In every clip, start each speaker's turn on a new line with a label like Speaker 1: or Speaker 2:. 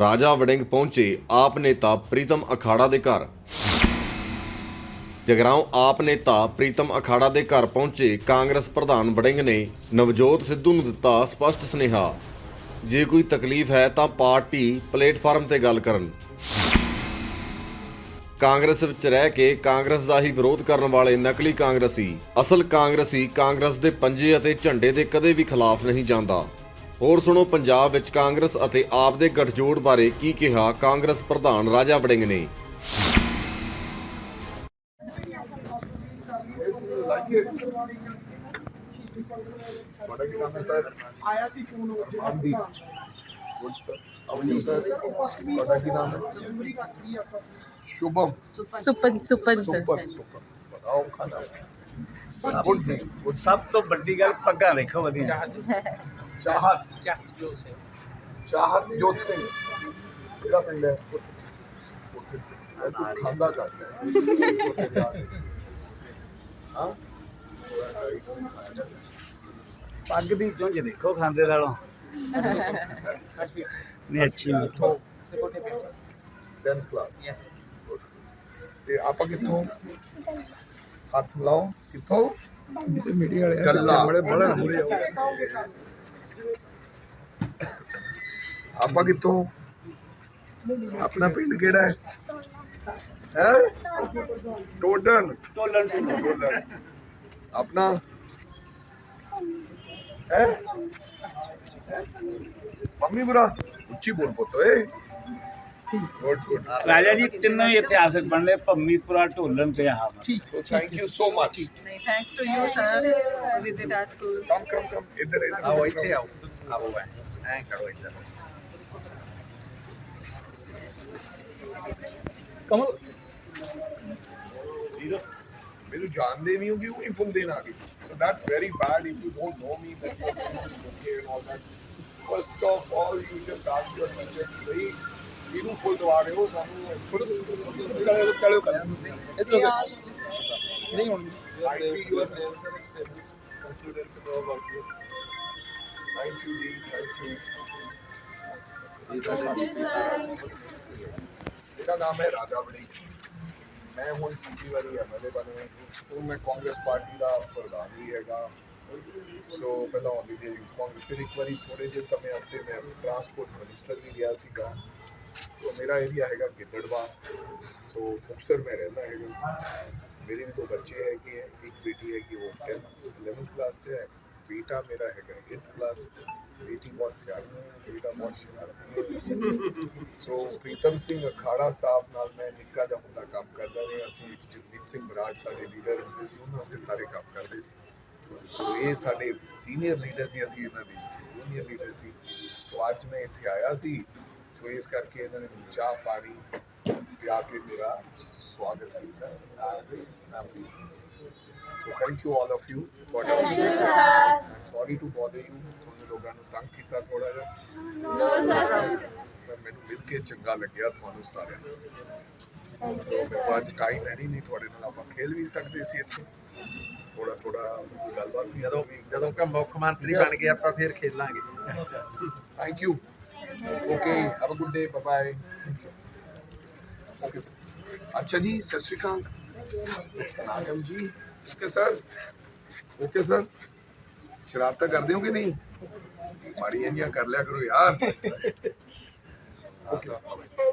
Speaker 1: ਰਾਜਾ ਵੜਿੰਗ ਪਹੁੰਚੇ। ਆਪ ਨੇਤਾ ਪ੍ਰੀਤਮ ਅਖਾੜਾ ਦੇ ਘਰ। ਜਗਰਾਉਂ ਆਪ ਨੇਤਾ ਪ੍ਰੀਤਮ ਅਖਾੜਾ ਦੇ ਘਰ ਪਹੁੰਚੇ। ਕਾਂਗਰਸ ਪ੍ਰਧਾਨ ਵੜਿੰਗ ਨੇ ਨਵਜੋਤ ਸਿੱਧੂ ਨੂੰ ਦਿੱਤਾ ਸਪਸ਼ਟ ਸੁਨੇਹਾ। ਜੇ ਕੋਈ ਤਕਲੀਫ ਹੈ ਤਾਂ ਪਾਰਟੀ ਪਲੇਟਫਾਰਮ ਤੇ ਗੱਲ ਕਰਨ। ਕਾਂਗਰਸ ਵਿੱਚ ਰਹਿ ਕੇ ਕਾਂਗਰਸ ਦਾ ਹੀ ਵਿਰੋਧ ਕਰਨ ਵਾਲੇ ਨਕਲੀ ਕਾਂਗਰਸੀ। ਅਸਲ ਕਾਂਗਰਸੀ ਕਾਂਗਰਸ ਦੇ ਪੰਜੇ ਅਤੇ ਝੰਡੇ ਦੇ ਕਦੇ ਵੀ ਖਿਲਾਫ ਨਹੀਂ ਜਾਂਦਾ। ਹੋਰ ਸੁਣੋ ਪੰਜਾਬ ਵਿੱਚ ਕਾਂਗਰਸ ਅਤੇ ਆਪ ਦੇ ਗੱਠਜੋੜ ਬਾਰੇ ਕੀ ਕਿਹਾ ਕਾਂਗਰਸ ਪ੍ਰਧਾਨ ਰਾਜਾ ਵੜਿੰਗ ਨੇ?
Speaker 2: ਤੁਹਾਡਾ ਕੀ ਨਾਮ ਹੈ ਸਰ
Speaker 3: ਆਇਆ ਸੀ ਫੋਨ
Speaker 2: ਆਮਦੀ ਗੁੱਡ ਸਰ ਅਵਨਿਊ ਸਰ ਤੁਹਾਡਾ ਕੀ ਨਾਮ ਹੈ
Speaker 3: ਜਨਵਰੀ ਰੱਖੀ ਆਪਾਂ
Speaker 2: ਸ਼ੁਭਮ।
Speaker 4: ਸੁਪਨ ਸੁਪਨ ਸਰ।
Speaker 2: ਸੁਪਰ ਸੁਪਰ ਬਤਾਓ ਖਾਣਾ। ਗੁੱਡ ਥਿੰਗ ਗੁੱਡ
Speaker 5: ਸਭ ਤੋਂ ਵੱਡੀ ਗੱਲ ਪੱਗਾਂ ਦੇਖੋ ਵਧੀਆ।
Speaker 2: ਚਾਹਤ ਚਾਹਤ ਜੋਤ ਸਿੰਘ। ਕਿਹੜਾ ਪਿੰਡ ਹੈ? ਉੱਥੇ। ਖਾਂਦਾ ਘੱਟ ਹੈ। ਹਾਂ?
Speaker 5: ਪੱਗ ਦੀ ਚੁੰਝ ਦੇਖੋ ਖਾਂਦੇ ਨਾਲੋਂ। ਨਹੀਂ ਅੱਛੀ ਨਹੀਂ
Speaker 2: 10th ਕਲਾਸ ਤੇ ਆਪਾਂ ਕਿੱਥੋਂ? ਹੱਥ ਲਾਓ। ਕਿੱਥੋਂ? ਮੀਡੀਆ ਵਾਲੇ ਗੱਲਾਂ। ਬੜੇ ਬੜਾ ਮੂਰੇ ਆਪਾਂ ਕਿੱਥੋਂ? ਆਪਣਾ ਪਿੰਡ ਕਿਹੜਾ ਹੈ? ਹੈ? ਟੋਡਨ।
Speaker 5: ਟੋਲਣ
Speaker 2: ਟੋਡਨ ਆਪਣਾ? ਹੈ? ਮੰਮੀ ਬੁਰਾ? ਉੱਚੀ ਬੋਲ ਪੁੱਤ ਓਏ। ਗੁੱਡ ਗੁੱਡ
Speaker 5: ਰਾਜਾ ਜੀ ਤਿੰਨੋਂ ਹੀ ਇਤਿਹਾਸਕ ਬਣਲੇ ਭੰਮੀਪੁਰਾ ਢੋਲਣ ਤੇ ਆਹ।
Speaker 2: So thank you so much
Speaker 4: thanks to you sir visit our school
Speaker 2: come come come ਇੱਧਰ ਇੱਧਰ।
Speaker 5: ਆਓ ਇੱਥੇ ਆਓ ਆਓ। ਐ ਕਰੋ ਇੱਧਰ।
Speaker 2: ਕਮਲ। ਮੈਨੂੰ ਜਾਣਦੇ ਨਹੀਂ ਹੋ ਕਿ ਉਹ ਹੀ ਫੁੱਲ ਦੇਣ ਆ ਗਏ so that's very bad if you don't know me then you just okay and all that first of all you just ask your teacher ਬਈ ਇਹਨੂੰ ਫੁੱਲ ਦਵਾ ਰਹੇ ਹੋ ਸਾਨੂੰ ਕਲਿਓ ਕਲਿਓ ਕਰ ਇੱਧਰ ਨਹੀਂ ਹੁਣ I feel your name sir is famous. Students know about you. Thank you, Dee. Thank you. ਮੇਰਾ ਨਾਮ ਹੈ ਰਾਜਾ ਵੜੀ ਮੈਂ ਹੁਣ ਦੂਜੀ ਵਾਰੀ ਐਮਐਲਏ ਬਣੇ ਹੁਣ ਮੈਂ ਕਾਂਗਰਸ ਪਾਰਟੀ ਦਾ ਪ੍ਰਧਾਨ ਵੀ ਹੈਗਾ ਸੋ ਪਹਿਲਾਂ ਆਉਂਦੀ ਜੀ ਕਾਂਗਰਸ ਫਿਰ ਇੱਕ ਵਾਰੀ ਥੋੜੇ ਜਿਹੇ ਸਮੇਂ ਵਾਸਤੇ ਮੈਂ ਟਰਾਂਸਪੋਰਟ ਮਿਨਿਸਟਰ ਵੀ ਰਿਹਾ ਸੀਗਾ ਸੋ ਮੇਰਾ ਏਰੀਆ ਹੈਗਾ ਗਿੱਦੜਵਾ ਸੋ ਮੁਕਤਸਰ में रहना ਹੈਗਾ मेरे भी दो बच्चे हैं कि एक बेटी है कि वो टेंथ इलेवेंथ क्लास से है बेटा मेरा है एट्थ मीटिंग ਬਹੁਤ ਸਿਆਣੀ ਹੈ ਬੇਟਾ ਬਹੁਤ ਸ਼ਰਾਰਤੀ ਸੋ ਪ੍ਰੀਤਮ ਸਿੰਘ ਅਖਾੜਾ ਸਾਹਿਬ ਨਾਲ ਮੈਂ ਨਿੱਕਾ ਜਿਹਾ ਹੁੰਦਾ ਕੰਮ ਕਰਦਾ ਰਿਹਾ ਅਸੀਂ ਜਗਦੀਪ ਸਿੰਘ ਬਰਾੜ ਸਾਡੇ ਲੀਡਰ ਹੁੰਦੇ ਸੀ ਉਹਨਾਂ ਅਸੀਂ ਸਾਰੇ ਕੰਮ ਕਰਦੇ ਸੀ ਸੋ ਇਹ ਸਾਡੇ ਸੀਨੀਅਰ ਲੀਡਰ ਸੀ ਅਸੀਂ ਇਹਨਾਂ ਦੇ ਜੂਨੀਅਰ ਲੀਡਰ ਸੀ ਸੋ ਅੱਜ ਮੈਂ ਇੱਥੇ ਆਇਆ ਸੀ ਸੋ ਇਸ ਕਰਕੇ ਇਹਨਾਂ ਨੇ ਚਾਹ ਪਾਣੀ ਪਿਆ ਕੇ ਮੇਰਾ ਸਵਾਗਤ ਕੀਤਾ as a family So thank you all of you for coming. ਲੋਕਾਂ ਨੂੰ ਤੰਗ ਕੀਤਾ ਥੋੜਾ ਜਿਹਾ। ਪਰ ਮੈਨੂੰ ਮਿਲ ਕੇ ਚੰਗਾ ਲੱਗਿਆ ਤੁਹਾਨੂੰ ਸਾਰਿਆਂ ਨੂੰ। ਸੋ ਅੱਜ ਟਾਈਮ ਹੈ ਨਹੀਂ ਨਹੀਂ ਤੁਹਾਡੇ ਨਾਲ ਆਪਾਂ ਖੇਲ ਵੀ ਸਕਦੇ ਸੀ ਇੱਥੇ। ਥੋੜਾ ਥੋੜਾ ਗੱਲਬਾਤ ਵੀ
Speaker 6: ਜਦੋਂ ਜਦੋਂ ਕਿ ਮੁੱਖ ਮੰਤਰੀ ਬਣ ਗਏ ਆਪਾਂ ਫਿਰ ਖੇਲਾਂਗੇ।
Speaker 2: Thank you okay have a good day bye bye okay ਅੱਛਾ ਜੀ ਸਤਿ ਸ਼੍ਰੀ ਅਕਾਲ। ਨਾਗਮ ਜੀ। ਓਕੇ ਸਰ ਓਕੇ ਸਰ ਸ਼ਰਾਰਤਾਂ ਕਰਦੇ ਹੋ ਕਿ ਨਹੀਂ? ਮਾੜੀਆਂ ਜੀਆਂ ਕਰ ਲਿਆ ਕਰੋ ਯਾਰ।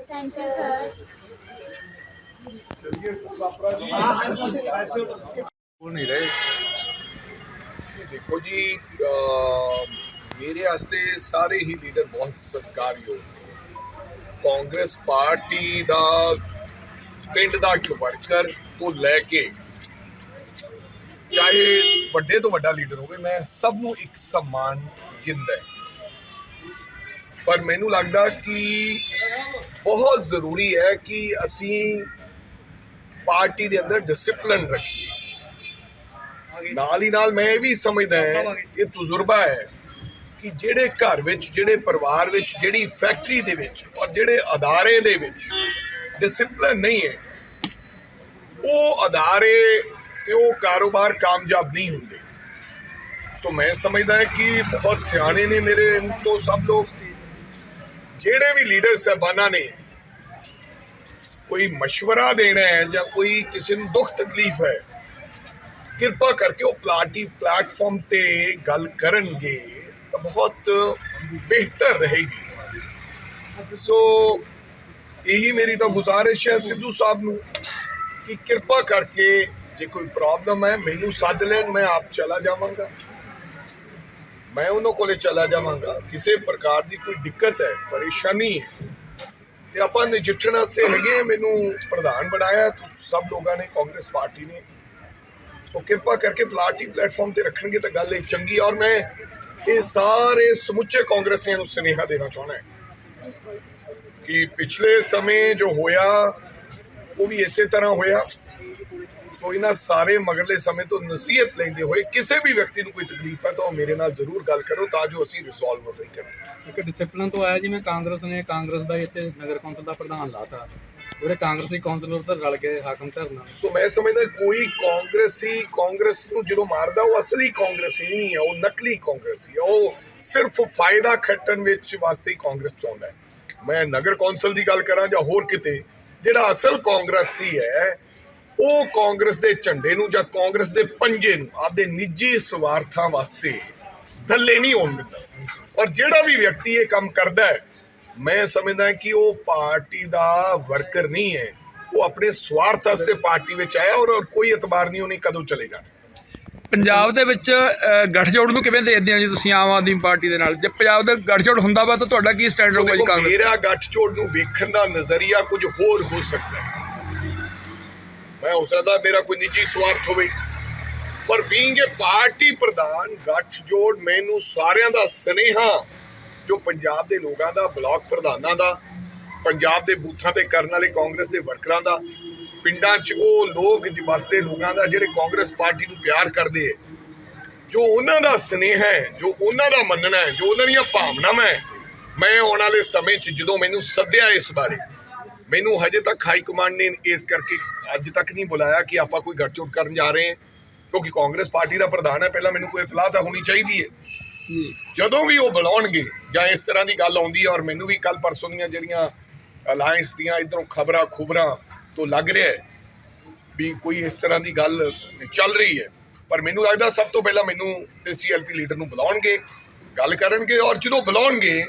Speaker 7: Thank you, sir.
Speaker 2: ਉਹ ਨਹੀਂ ਰਹੇ। ਦੇਖੋ ਜੀ ਮੇਰੇ ਵਾਸਤੇ ਸਾਰੇ ਹੀ ਲੀਡਰ ਬਹੁਤ ਸਤਿਕਾਰਯੋਗ ਕਾਂਗਰਸ ਪਾਰਟੀ ਦਾ ਪਿੰਡ ਦਾ ਇੱਕ ਵਰਕਰ ਤੋਂ ਲੈ ਕੇ ਚਾਹੇ ਵੱਡੇ ਤੋਂ ਵੱਡਾ ਲੀਡਰ ਹੋਵੇ, ਮੈਂ ਸਭ ਨੂੰ ਇੱਕ ਸਨਮਾਨ ਗਿੰਦਾ ਪਰ ਮੈਨੂੰ ਲੱਗਦਾ ਕਿ ਬਹੁਤ ਜ਼ਰੂਰੀ ਹੈ ਕਿ ਅਸੀਂ ਪਾਰਟੀ ਦੇ ਅੰਦਰ ਡਿਸਪਲਿਨ ਰੱਖੀਏ। ਨਾਲ ਹੀ ਨਾਲ ਮੈਂ ਇਹ ਵੀ ਸਮਝਦਾ ਹਾਂ ਇਹ ਤਜਰਬਾ ਹੈ ਕਿ ਜਿਹੜੇ ਘਰ ਵਿੱਚ, ਜਿਹੜੇ ਪਰਿਵਾਰ ਵਿੱਚ, ਜਿਹੜੀ ਫੈਕਟਰੀ ਦੇ ਵਿੱਚ ਔਰ ਜਿਹੜੇ ਅਦਾਰੇ ਦੇ ਵਿੱਚ ਡਿਸਪਲਿਨ ਨਹੀਂ ਹੈ, ਉਹ ਅਦਾਰੇ ਤੇ ਉਹ ਕਾਰੋਬਾਰ ਕਾਮਯਾਬ ਨਹੀਂ ਹੁੰਦੇ ਸੋ ਮੈਂ ਸਮਝਦਾ ਹਾਂ ਕਿ ਬਹੁਤ ਸਿਆਣੇ ਨੇ ਮੇਰੇ ਤੋਂ ਸਭ ਲੋਕ ਜਿਹੜੇ ਵੀ ਲੀਡਰ ਸਾਹਿਬਾਨਾਂ ਨੇ ਕੋਈ مشورہ ਦੇਣਾ ਹੈ ਜਾਂ ਕੋਈ ਕਿਸੇ ਨੂੰ ਦੁੱਖ ਤਕਲੀਫ ਹੈ ਕਿਰਪਾ ਕਰਕੇ ਉਹ ਪਲਾਟੀ ਪਲੇਟਫਾਰਮ ਤੇ ਗੱਲ ਕਰਨਗੇ ਤਾਂ ਬਹੁਤ ਬਿਹਤਰ ਰਹੇਗੀ ਸੋ ਇਹੀ ਮੇਰੀ ਤਾਂ ਗੁਜ਼ਾਰਿਸ਼ ਹੈ ਸਿੱਧੂ ਸਾਹਿਬ ਨੂੰ ਕਿ ਕਿਰਪਾ ਕਰਕੇ ਜੇ ਕੋਈ ਪ੍ਰੋਬਲਮ ਹੈ, ਮੈਨੂੰ ਸੱਦ ਲੈਣ, ਮੈਂ ਆਪ ਚਲਾ ਜਾਵਾਂਗਾ। ਮੈਂ ਉਹਨਾਂ ਕੋਲੇ ਚਲਾ ਜਾਵਾਂਗਾ। ਕਿਸੇ ਪ੍ਰਕਾਰ ਦੀ ਕੋਈ ਦਿੱਕਤ ਹੈ, ਪਰੇਸ਼ਾਨੀ ਹੈ। ਤੇ ਆਪਾਂ ਨਜਿੱਠਣ ਵਾਸਤੇ ਹੈਗੇ ਮੈਨੂੰ ਪ੍ਰਧਾਨ ਬਣਾਇਆ ਸਭ ਲੋਕਾਂ ਨੇ, ਕਾਂਗਰਸ ਪਾਰਟੀ ਨੇ। ਸੋ ਕਿਰਪਾ ਕਰਕੇ ਪਲਾਟੀ ਪਲੇਟਫਾਰਮ ਤੇ ਰੱਖਣਗੇ ਤਾਂ ਗੱਲ ਇਹ ਚੰਗੀ ਔਰ ਮੈਂ ਇਹ ਸਾਰੇ ਸਮੁੱਚੇ ਕਾਂਗਰਸੀਆਂ ਨੂੰ ਸੁਨੇਹਾ ਦੇਣਾ ਚਾਹੁੰਦਾ ਹਾਂ ਕਿ ਪਿਛਲੇ ਸਮੇਂ ਜੋ ਹੋਇਆ, ਉਹ ਵੀ ਇਸੇ ਤਰ੍ਹਾਂ ਹੋਇਆ। ਸੋ ਇਹਨਾਂ ਸਾਰੇ ਮਗਰਲੇ ਸਮੇਂ ਤੋਂ ਨਸੀਹਤ ਲੈਂਦੇ ਹੋਏ ਕਿਸੇ ਵੀ ਵਿਅਕਤੀ ਨੂੰ ਕੋਈ ਤਕਲੀਫ ਹੈ ਤਾਂ ਉਹ ਮੇਰੇ ਨਾਲ ਜ਼ਰੂਰ ਗੱਲ ਕਰੋ ਤਾਂ ਜੋ ਅਸੀਂ ਰਿਜ਼ੋਲਵ ਹੋ ਕਰੀਏ
Speaker 8: ਇੱਕ ਡਿਸਪਲਿਨ ਤੋਂ ਆਇਆ ਜਿਵੇਂ ਕਾਂਗਰਸ ਨੇ ਕਾਂਗਰਸ ਦਾ ਇੱਥੇ ਨਗਰ ਕੌਂਸਲ ਦਾ ਪ੍ਰਧਾਨ ਲਾਤਾ। ਉਹਦੇ ਕਾਂਗਰਸੀ ਕੌਂਸਲਰ ਤਾਂ ਰਲ ਕੇ ਹਾਕਮ ਧਰਨਾ।
Speaker 2: ਸੋ ਮੈਂ ਸਮਝਦਾ ਕੋਈ ਕਾਂਗਰਸੀ ਕਾਂਗਰਸ ਨੂੰ ਜਦੋਂ ਮਾਰਦਾ ਉਹ ਅਸਲੀ ਕਾਂਗਰਸੀ ਨਹੀਂ ਹੈ ਉਹ ਨਕਲੀ ਕਾਂਗਰਸੀ ਹੈ। ਉਹ ਸਿਰਫ ਫਾਇਦਾ ਖੱਟਣ ਵਿੱਚ ਵਾਸਤੇ ਕਾਂਗਰਸ ਚਾਹੁੰਦਾ ਹੈ। ਮੈਂ ਨਗਰ ਕੌਂਸਲ ਦੀ ਗੱਲ ਕਰਾਂ ਜਾਂ ਹੋਰ ਕਿਤੇ ਜਿਹੜਾ ਅਸਲ ਕਾਂਗਰਸੀ ਹੈ ਉਹ ਕਾਂਗਰਸ ਦੇ ਝੰਡੇ ਨੂੰ ਜਾਂ ਕਾਂਗਰਸ ਦੇ ਪੰਜੇ ਨੂੰ ਆਪਦੇ ਨਿੱਜੀ ਸਵਾਰਥਾਂ ਵਾਸਤੇ ਥੱਲੇ ਨਹੀਂ ਹੋਣ ਦਿੰਦਾ। ਔਰ ਜਿਹੜਾ ਵੀ ਵਿਅਕਤੀ ਇਹ ਕੰਮ ਕਰਦਾ ਹੈ ਮੈਂ ਸਮਝਦਾ ਕਿ ਉਹ ਪਾਰਟੀ ਦਾ ਵਰਕਰ ਨਹੀਂ ਹੈ। ਉਹ ਆਪਣੇ ਸਵਾਰਥ ਵਾਸਤੇ ਪਾਰਟੀ ਵਿੱਚ ਆਇਆ ਔਰ ਕੋਈ ਇਤਬਾਰ ਨਹੀਂ ਉਹਨੇ ਕਦੋਂ ਚਲੇ ਜਾਣਾ।
Speaker 9: ਪੰਜਾਬ ਦੇ ਵਿੱਚ ਗੱਠਜੋੜ ਨੂੰ ਕਿਵੇਂ ਦੇਖਦੇ ਹੋ ਜੀ ਤੁਸੀਂ ਆਮ ਆਦਮੀ ਪਾਰਟੀ ਦੇ ਨਾਲ? ਜੇ ਪੰਜਾਬ ਦਾ ਗੱਠਜੋੜ ਹੁੰਦਾ ਵਾ ਤਾਂ ਤੁਹਾਡਾ ਕੀ ਸਟੈਂਡ ਰਹੂਗਾ ਜੀ ਕਾਂਗਰਸ
Speaker 2: ਮੇਰਾ ਗੱਠਜੋੜ ਨੂੰ ਵੇਖਣ ਦਾ ਨਜ਼ਰੀਆ ਕੁਝ ਹੋਰ ਹੋ ਸਕਦਾ ਹੈ। ਮੈਂ ਹੋ ਸਕਦਾ ਮੇਰਾ ਕੋਈ ਨਿੱਜੀ ਸਵਾਰਥ ਹੋਵੇ। ਪਰ ਬੀਇੰਗ ਅ ਪਾਰਟੀ ਪ੍ਰਧਾਨ ਗੱਠਜੋੜ ਮੈਨੂੰ ਸਾਰਿਆਂ ਦਾ ਸਨੇਹਾ, ਜੋ ਪੰਜਾਬ ਦੇ ਲੋਕਾਂ ਦਾ, ਬਲਾਕ ਪ੍ਰਧਾਨਾਂ ਦਾ, ਪੰਜਾਬ ਦੇ ਬੂਥਾਂ ਤੇ ਕਰਨ ਵਾਲੇ ਕਾਂਗਰਸ ਦੇ ਵਰਕਰਾਂ ਦਾ, ਪਿੰਡਾਂ 'ਚ ਉਹ ਲੋਕ ਵਸਦੇ ਲੋਕਾਂ ਦਾ, ਜਿਹੜੇ ਕਾਂਗਰਸ ਪਾਰਟੀ ਨੂੰ ਪਿਆਰ ਕਰਦੇ ਹੈ ਜੋ ਉਹਨਾਂ ਦਾ ਸਨੇਹ ਹੈ ਜੋ ਉਹਨਾਂ ਦਾ ਮੰਨਣਾ ਹੈ ਜੋ ਉਹਨਾਂ ਦੀਆਂ ਭਾਵਨਾਵਾਂ ਹੈ ਮੈਂ ਆਉਣ ਵਾਲੇ ਸਮੇਂ 'ਚ ਜਦੋਂ ਮੈਨੂੰ ਸੱਦਿਆ ਇਸ ਬਾਰੇ, ਮੈਨੂੰ ਹਜੇ ਤੱਕ ਹਾਈ ਕਮਾਂਡ ਨੇ ਇਸ ਕਰਕੇ ਅੱਜ ਤੱਕ ਨਹੀਂ ਬੁਲਾਇਆ ਕਿ ਆਪਾਂ ਕੋਈ ਗੱਠਜੋੜ ਕਰਨ ਜਾ ਰਹੇ ਹਾਂ ਕਿਉਂਕਿ ਕਾਂਗਰਸ ਪਾਰਟੀ ਦਾ ਪ੍ਰਧਾਨ ਹੈ ਪਹਿਲਾਂ ਮੈਨੂੰ ਕੋਈ ਇਤਲਾਹ ਤਾਂ ਹੋਣੀ ਚਾਹੀਦੀ ਹੈ। ਜਦੋਂ ਵੀ ਉਹ ਬੁਲਾਉਣਗੇ ਜਾਂ ਇਸ ਤਰ੍ਹਾਂ ਦੀ ਗੱਲ ਆਉਂਦੀ ਹੈ ਔਰ ਮੈਨੂੰ ਵੀ ਕੱਲ ਪਰਸੋਂ ਦੀਆਂ ਜਿਹੜੀਆਂ ਅਲਾਈਅੰਸ ਦੀਆਂ ਇਧਰੋਂ ਖਬਰਾਂ ਖੁਬਰਾਂ ਤੋਂ ਲੱਗ ਰਿਹਾ ਹੈ ਵੀ ਕੋਈ ਇਸ ਤਰ੍ਹਾਂ ਦੀ ਗੱਲ ਚੱਲ ਰਹੀ ਹੈ ਪਰ ਮੈਨੂੰ ਲੱਗਦਾ ਸਭ ਤੋਂ ਪਹਿਲਾਂ ਮੈਨੂੰ ਸੀਐਲਪੀ ਲੀਡਰ ਨੂੰ ਬੁਲਾਉਣਗੇ ਗੱਲ ਕਰਨਗੇ ਔਰ ਜਦੋਂ ਬੁਲਾਉਣਗੇ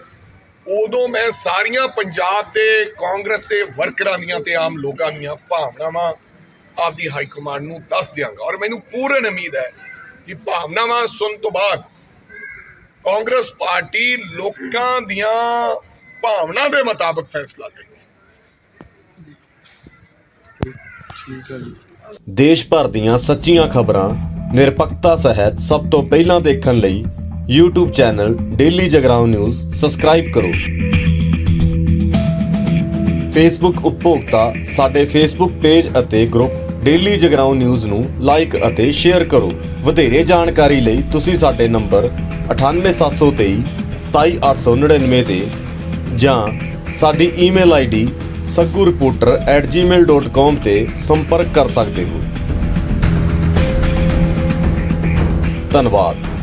Speaker 2: ਉਦੋਂ ਮੈਂ ਸਾਰੀਆਂ ਪੰਜਾਬ ਦੇ ਕਾਂਗਰਸ ਦੇ ਵਰਕਰਾਂ ਦੀਆਂ ਤੇ ਆਮ ਲੋਕਾਂ ਦੀਆਂ ਭਾਵਨਾਵਾਂ ਆਪਦੀ ਹਾਈ ਕਮਾਂਡ ਨੂੰ ਦੱਸ ਦਿਆਂਗਾ। ਔਰ ਮੈਨੂੰ ਪੂਰਨ ਉਮੀਦ ਹੈ ਕਿ ਭਾਵਨਾਵਾਂ ਸੁਣ ਤੋਂ ਬਾਅਦ ਕਾਂਗਰਸ ਪਾਰਟੀ ਲੋਕਾਂ ਦੀਆਂ ਭਾਵਨਾ ਦੇ ਮੁਤਾਬਕ ਫੈਸਲਾ ਲਏਗੀ
Speaker 1: ਦੇਸ਼ ਭਰ ਦੀਆਂ ਸੱਚੀਆਂ ਖਬਰਾਂ, ਨਿਰਪੱਖਤਾ ਸਹਿਤ ਸਭ ਤੋਂ ਪਹਿਲਾਂ ਦੇਖਣ ਲਈ YouTube channel daily Jagraon news subscribe ਕਰੋ Facebook ਉਪਭੋਗਤਾ ਸਾਡੇ Facebook ਪੇਜ ਅਤੇ ਗਰੁੱਪ ਡੇਲੀ ਜਗਰਾਉਂ ਨਿਊਜ਼ ਨੂੰ ਲਾਈਕ ਅਤੇ ਸ਼ੇਅਰ ਕਰੋ ਵਧੇਰੇ ਜਾਣਕਾਰੀ ਲਈ ਤੁਸੀਂ ਸਾਡੇ ਨੰਬਰ 98723 27899 ਤੇ ਜਾਂ ਸਾਡੀ ਈਮੇਲ ਆਈਡੀ sagurreporter@gmail.com ਤੇ ਸੰਪਰਕ ਕਰ ਸਕਦੇ ਹੋ ਧੰਨਵਾਦ